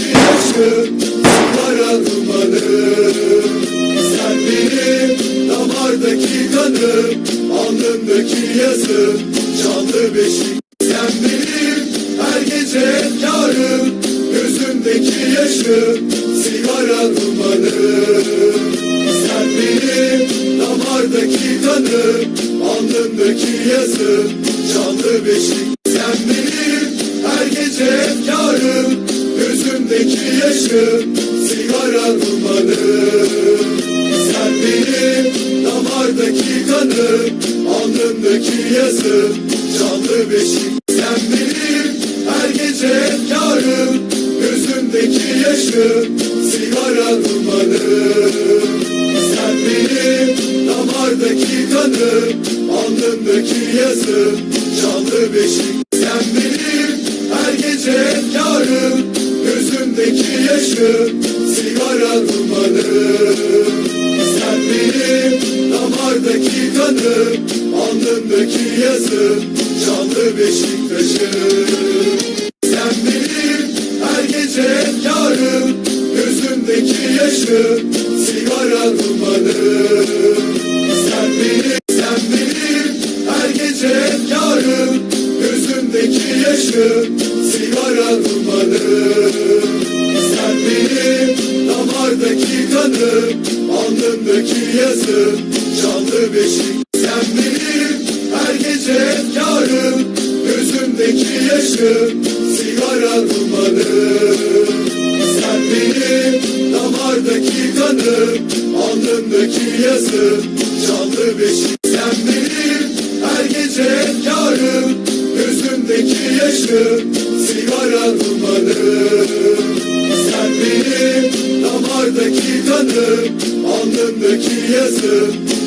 yaşı Sigara dumanı Sen benim damardaki kanım Alnımdaki yazı Canlı beşik Sen benim her gece efkarım Gözümdeki yaşı Sigara dumanı Sen benim damardaki kanım Alnımdaki yazı Canlı beşik Gözümdeki yaşı Sigara dumanı. Sen benim damardaki kanım Alnımdaki yazı Canlı beşik Sen benim her gece efkarım Gözümdeki yaşı Sigara dumanı. Sen benim damardaki kanım Alnımdaki yazı Canlı beşik Sen benim her gece efkarım Gözümdeki yaşı Sigara dumanı Sen benim damardaki kanım Alnımdaki yazı Canlı Beşiktaş'ım. Sen benim her gece efkarım Gözümdeki yaşı Sigara dumanı Sen benim, sen benim her gece efkarım Gözümdeki yaşı Sigara dumanı damardaki kanım Alnımdaki yazı. Canlı beşik Sen benim her gece efkarım Gözümdeki yaşı Sigara dumanı. Sen benim damardaki kanım Alnımdaki yazı. Canlı beşik Sen benim her gece efkarım Gözümdeki yaşı Sigara dumanı Yes.